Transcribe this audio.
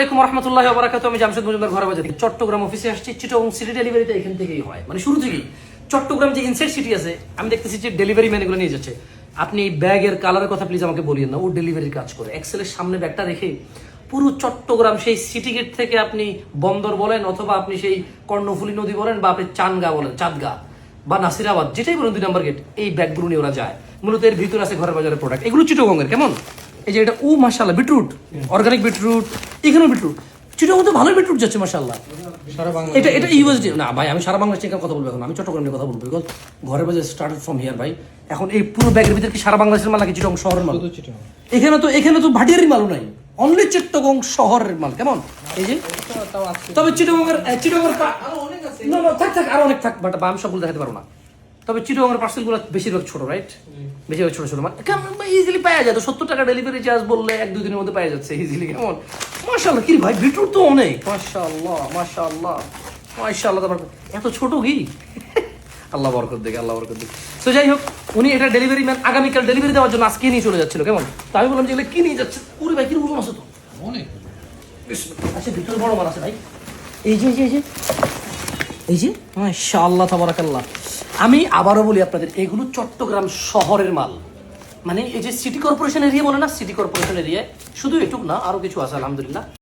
মানে আপনি ব্যাগের কালারের কথা প্লিজ আমাকে না, ও ডেলিভারির কাজ করে। এক্সেলের সামনে ব্যাগটা রেখে পুরো চট্টগ্রাম সেই সিটি গেট থেকে আপনি বন্দর বলেন অথবা আপনি সেই কর্ণফুলী নদী বলেন বা আপনি চানগা বলেন, চাঁদগা বা নাসিরাবাদ, যেটাই বলুন দুই নম্বর গেট এই ব্যাগগুলো নিয়ে ওরা যায়। মূলত এর ভিতরে আছে ঘরের বাজারের প্রোডাক্ট এগুলো চিটগঙ্গের, কেমন? এই যে এটা ও মাশাল্লাহ বিটরুট অর্গানিক বিটরুট এখানেও বিটরুট। চিটগঙ্গ তো ভালোই বিটরুট যাচ্ছে মাশাল্লাহ সারা এটা এটা ইউএসডি না ভাই আমি সারা বাংলাদেশ কথা বলব এখন আমি চট্টগ্রাম নিয়ে কথা বলব বিকজ ঘরের বাজার স্টার্ট ফ্রম হিয়ার ভাই। এখন এই পুরো ব্যাগের ভিতরে কি সারা বাংলাদেশের মাল নাকি চিটগং শহরের মাল? এখানে তো এখানে তো ভাটিয়ারি মালও নাই। অনলি চিট্টগং শহরের মাল কেমন? এই যে তবে চিটগঙ্গের চিটগঙ্গের না না থাক থাক আরও অনেক থাক বাট আমি সবগুলো দেখাতে পারব না। তবে চিটগঙ্গের পার্সেলগুলো বেশিরভাগ ছোট রাইট বেশিরভাগ ছোট ছোট। মানে ইজিলি পাওয়া যায় তো? সত্তর টাকা ডেলিভারি চার্জ বললে এক দুই দিনের মধ্যে পাওয়া যাচ্ছে ইজিলি কেমন? মাশাল্লাহ কি ভাই বিটরুট তো অনেক। মাশাল্লাহ মাশাল্লাহ মাশাল্লাহ তারপর এত ছোট কি? আল্লাহ বরকত দেখে আল্লাহ বরকত দেখে তো যাই হোক উনি এটা ডেলিভারি ম্যান আগামীকাল ডেলিভারি দেওয়ার জন্য আজকে নিয়ে চলে যাচ্ছিল কেমন? তো আমি বললাম যে এগুলো কি নিয়ে যাচ্ছে? ওরে ভাই কীরকম আছে তো? অনেক। আচ্ছা ভিতরে বড় মাল আছে ভাই। এই যে এই যে এই যে এই যে মাশাআল্লাহ তাবারাকাল্লাহ। আমি আবারও বলি আপনাদের, এগুলো চট্টগ্রাম শহরের মাল। মানে এই যে সিটি কর্পোরেশন এরিয়া বলে না সিটি কর্পোরেশন এরিয়ায় শুধু এটুক না আরও কিছু আছে, আলহামদুলিল্লাহ।